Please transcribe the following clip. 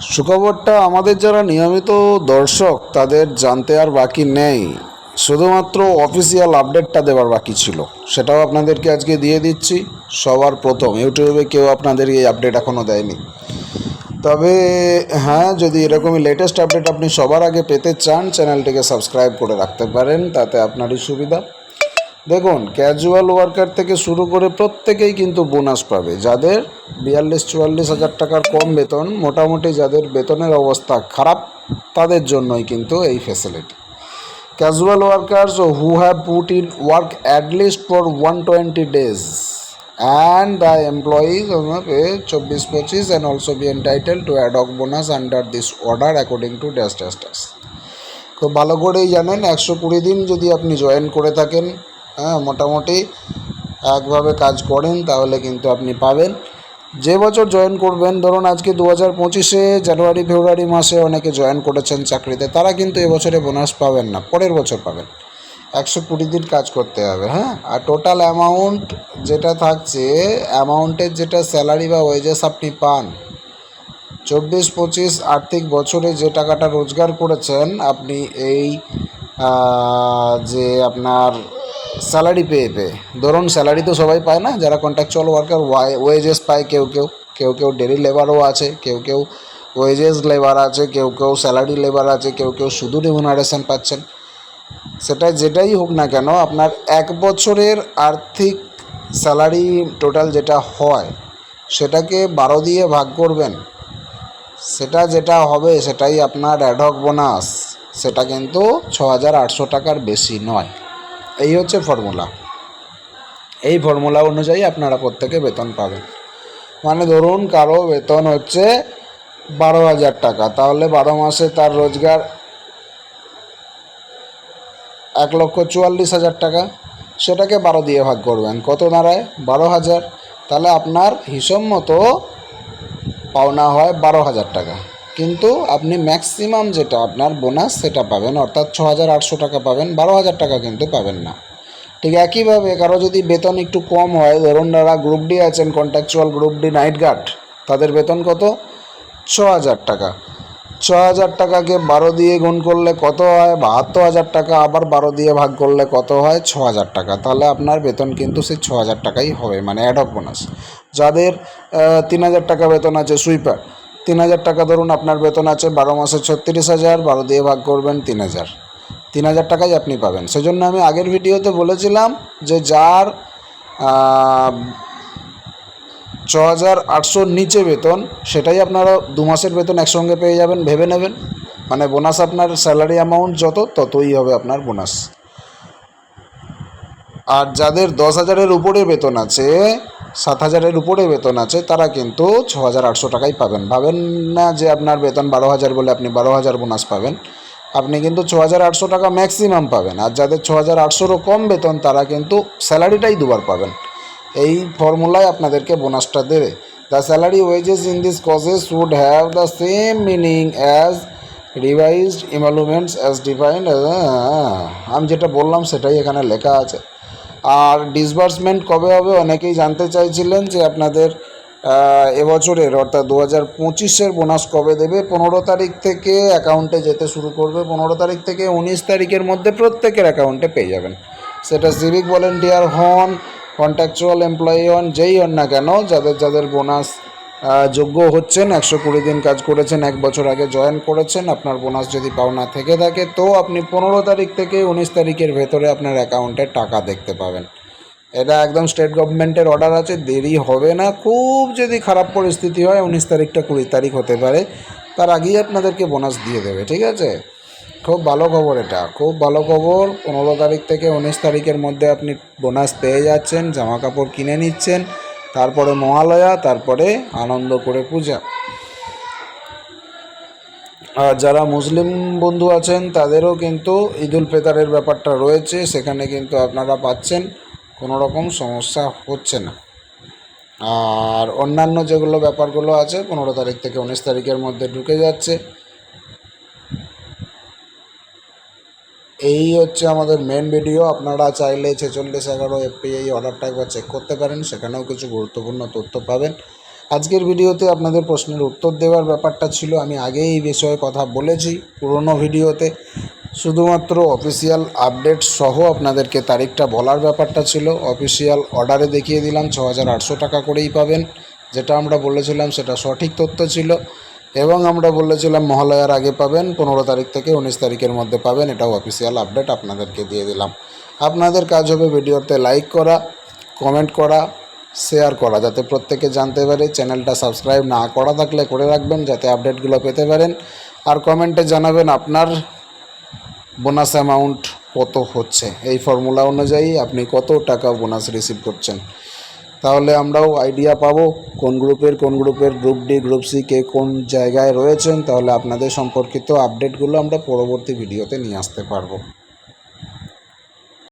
সুখবরটা আমাদের যারা নিয়মিত দর্শক, তাদের জানতে আর বাকি নেই। শুধুমাত্র অফিসিয়াল আপডেটটা দেওয়ার বাকি ছিল। সেটাও আপনাদেরকে আজকে দিয়ে দিচ্ছি। সবার প্রথম। ইউটিউবে কেউ আপনাদের এই আপডেট এখনও দেয়নি। তবে হ্যাঁ যদি এরকমই লেটেস্ট আপডেট আপনি সবার আগে পেতে চান চ্যানেলটিকে সাবস্ক্রাইব করে রাখতে পারেন। তাতে আপনারই সুবিধা। দেখুন ক্যাজুয়াল ওয়ার্কার থেকে শুরু করে প্রত্যেকেই কিন্তু বোনাস পাবে। যাদের বিয়াল্লিশ, চুয়াল্লিশ হাজার টাকার কম বেতন, মোটামুটি যাদের বেতনের অবস্থা খারাপ, তাদের জন্যই কিন্তু এই facility casual workers who have put in work at least for one twenty days and the employees চব্বিশ পঁচিশ and also be entitle to ad hoc bonus under this order according to dash dash dash খুব ভালো করেই জানেন, একশো কুড়ি দিন যদি আপনি জয়েন করে থাকেন হ্যাঁ মোটামুটি একভাবে কাজ করেন, তাহলে কিন্তু আপনি পাবেন। যে বছর জয়েন করবেন, ধরুন আজকে দু হাজার পঁচিশে জানুয়ারি, ফেব্রুয়ারি মাসে অনেকে জয়েন করেছেন চাকরিতে, তারা কিন্তু এবছরে বোনাস পাবেন না, পরের বছর পাবেন। একশো কুড়ি দিন কাজ করতে হবে হ্যাঁ? আর টোটাল অ্যামাউন্ট যেটা থাকছে অ্যামাউন্টের যেটা স্যালারি বা ওয়েজেস আপনি পান, চব্বিশ পঁচিশ আর্থিক বছরে যে টাকাটা রোজগার করেছেন, আপনি এই যে আপনার স্যালারি পেয়ে পেয়ে। ধরুন স্যালারি তো সবাই পায় না, যারা কন্ট্রাকচুয়াল ওয়ার্কার ওয়েজেস পায় কেউ কেউ কেউ কেউ ডেলি লেবারও আছে, কেউ কেউ ওয়েজেস লেবার আছে, কেউ কেউ স্যালারি লেবার আছে, কেউ কেউ শুধু রেমুনারেশন পাচ্ছেন। সেটা যেটাই হোক না কেন, আপনার এক বছরের আর্থিক স্যালারি টোটাল যেটা হয়, সেটাকে বারো দিয়ে ভাগ করবেন। সেটা যেটা হবে, সেটাই আপনার অ্যাডহক বোনাস সেটা কিন্তু ছ হাজার আটশো টাকার বেশি নয়। এই হচ্ছে ফর্মুলা এই ফর্মুলা অনুযায়ী আপনারা প্রত্যেকে বেতন পাবেন। মানে ধরুন কারও বেতন হচ্ছে বারো হাজার টাকা, তাহলে বারো মাসে তার রোজগার এক লক্ষ চুয়াল্লিশ হাজার টাকা। সেটাকে বারো দিয়ে ভাগ করবেন। কত দাঁড়ায়? বারো হাজার। তাহলে আপনার হিসাব মতো পাওনা হয় বারো হাজার টাকা। কিন্তু আপনি ম্যাক্সিমাম যেটা আপনার বোনাস সেটা পাবেন, অর্থাৎ ছ হাজার আটশো টাকা পাবেন বারো হাজার টাকা কিন্তু পাবেন না। ঠিক একইভাবে কারও যদি বেতন একটু কম হয়, ধরুন যারা গ্রুপ ডি আছেন contractual group D night guard তাদের বেতন কত? ছ হাজার টাকা। ছ হাজার টাকাকে বারো দিয়ে গুণ করলে কত হয়? বাহাত্তর হাজার টাকা, আবার বারো দিয়ে ভাগ করলে কত হয়? ছ হাজার টাকা। তাহলে আপনার বেতন কিন্তু সেই ছ হাজার টাকাই হবে মানে অ্যাডক বোনাস যাদের তিন হাজার টাকা বেতন আছে সুইপার তিন হাজার টাকা ধরুন আপনার বেতন আছে, বারো মাসে ছত্রিশ হাজার, বারো দিয়ে ভাগ করবেন তিন হাজার। তিন হাজার টাকাই আপনি পাবেন। সেজন্য আমি আগের ভিডিওতে বলেছিলাম যে যার ছ হাজার আটশোর নিচে বেতন, সেটাই আপনারা দু মাসের বেতন একসঙ্গে পেয়ে যাবেন, ভেবে নেবেন। মানে বোনাস আপনার স্যালারি অ্যামাউন্ট যত, ততই হবে আপনার বোনাস। আর যাদের দশ হাজারের উপরে বেতন আছে সাত হাজারের উপরে বেতন আছে, তারা কিন্তু ছ হাজার আটশো টাকাই পাবেন। ভাবেন না যে আপনার বেতন বারো হাজার বলে আপনি বারো হাজার বোনাস পাবেন। আপনি কিন্তু ছ হাজার আটশো টাকা ম্যাক্সিমাম পাবেন। আর যাদের ছ হাজার আটশোরও কম বেতন, তারা কিন্তু স্যালারিটাই দুবার পাবেন। এই ফর্মুলায় আপনাদেরকে বোনাসটা দেবে। The salary wages in this clauses would have the same meaning as revised emoluments as defined আমি যেটা বললাম সেটাই এখানে লেখা আছে। আর ডিসবার্সমেন্ট কবে হবে অনেকেই জানতে চাইছিলেন যে আপনাদের এবছরের অর্থাৎ দু হাজার পঁচিশের বোনাস কবে দেবে? পনেরো তারিখ থেকে অ্যাকাউন্টে যেতে শুরু করবে। পনেরো তারিখ থেকে উনিশ তারিখের মধ্যে প্রত্যেকের অ্যাকাউন্টে পেয়ে যাবেন। সেটা সিভিক ভলেন্টিয়ার হন কন্ট্রাকচুয়াল এমপ্লয়ি হন, যেই হন না কেন, যাদের যাদের বোনাস যোগ্য হচ্ছেন, একশো কুড়ি দিন কাজ করেছেন, এক বছর আগে জয়েন করেছেন, আপনার বোনাস যদি পাওনা থেকে থাকে, তো আপনি পনেরো তারিখ থেকে উনিশ তারিখের ভেতরে আপনার অ্যাকাউন্টে টাকা দেখতে পাবেন। এটা একদম স্টেট গভর্নমেন্টের অর্ডার আছে, দেরি হবে না। খুব যদি খারাপ পরিস্থিতি হয়, উনিশ তারিখটা কুড়ি তারিখ হতে পারে, তার আগেই আপনাদেরকে বোনাস দিয়ে দেবে, ঠিক আছে? খুব ভালো খবর এটা, খুব ভালো খবর। পনেরো তারিখ থেকে উনিশ তারিখের মধ্যে আপনি বোনাস পেয়ে যাচ্ছেন জামা কাপড় কিনে নিচ্ছেন তারপরে মহালয়া, তারপরে আনন্দ করে পূজা। আর যারা মুসলিম বন্ধু আছেন, তাদেরও কিন্তু ঈদুল ফেতারের ব্যাপারটা রয়েছে। সেখানে কিন্তু আপনারা পাচ্ছেন, কোনো রকম সমস্যা হচ্ছে না। আর অন্যান্য যেগুলো ব্যাপারগুলো আছে, পনেরো তারিখ থেকে উনিশ তারিখের মধ্যে ঢুকে যাচ্ছে। এই হচ্ছে আমাদের মেন ভিডিও আপনারা চাইলে ছেচল্লিশ, এগারো এফপি এই অর্ডারটা একবার চেক করতে পারেন, সেখানেও কিছু গুরুত্বপূর্ণ তথ্য পাবেন। আজকের ভিডিওতে আপনাদের প্রশ্নের উত্তর দেওয়ার ব্যাপারটা ছিল, আমি আগেই এই বিষয়ে কথা বলেছি পুরনো ভিডিওতে শুধুমাত্র অফিসিয়াল আপডেট সহ আপনাদেরকে তারিখটা বলার ব্যাপারটা ছিল। অফিসিয়াল অর্ডারে দেখিয়ে দিলাম, ছ টাকা করেই পাবেন। যেটা আমরা বলেছিলাম, সেটা সঠিক তথ্য ছিল। এবং আমরা বলেছিলাম মহালয়ার আগে পাবেন, পনেরো তারিখ থেকে উনিশ তারিখের মধ্যে পাবেন, এটাও অফিসিয়াল আপডেট আপনাদেরকে দিয়ে দিলাম। আপনাদের কাজ হবে ভিডিওতে লাইক করা কমেন্ট করা শেয়ার করা, যাতে প্রত্যেকে জানতে পারে। চ্যানেলটা সাবস্ক্রাইব না করা থাকলে করে রাখবেন, যাতে আপডেটগুলো পেতে পারেন। আর কমেন্টে জানাবেন আপনার বোনাস অ্যামাউন্ট কত হচ্ছে। এই ফর্মুলা অনুযায়ী আপনি কত টাকা বোনাস রিসিভ করছেন। তাহলে আমরাও আইডিয়া পাবো কোন গ্রুপের কোন গ্রুপের গ্রুপ ডি গ্রুপ সি কে কোন জায়গায় রয়েছেন, তাহলে আপনাদের সম্পর্কিত আপডেটগুলো আমরা পরবর্তী ভিডিওতে নিয়ে আসতে পারব।